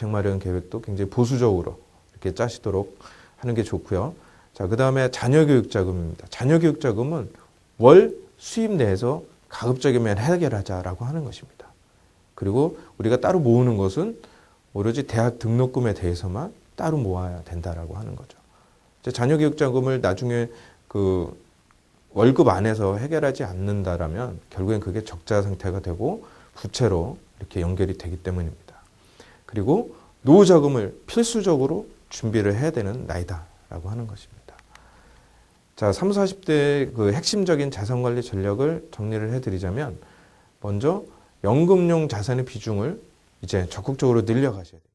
주택 마련 계획도 굉장히 보수적으로 이렇게 짜시도록 하는 게 좋고요. 자, 그 다음에 자녀교육자금입니다. 자녀교육자금은 월 수입 내에서 가급적이면 해결하자라고 하는 것입니다. 그리고 우리가 따로 모으는 것은 오로지 대학 등록금에 대해서만 따로 모아야 된다라고 하는 거죠. 자녀교육자금을 나중에 그 월급 안에서 해결하지 않는다라면 결국엔 그게 적자 상태가 되고 부채로 이렇게 연결이 되기 때문입니다. 그리고 노후 자금을 필수적으로 준비를 해야 되는 나이다라고 하는 것입니다. 자, 3, 40대 그 핵심적인 자산 관리 전략을 정리를 해 드리자면 먼저 연금용 자산의 비중을 이제 적극적으로 늘려 가셔야 돼요.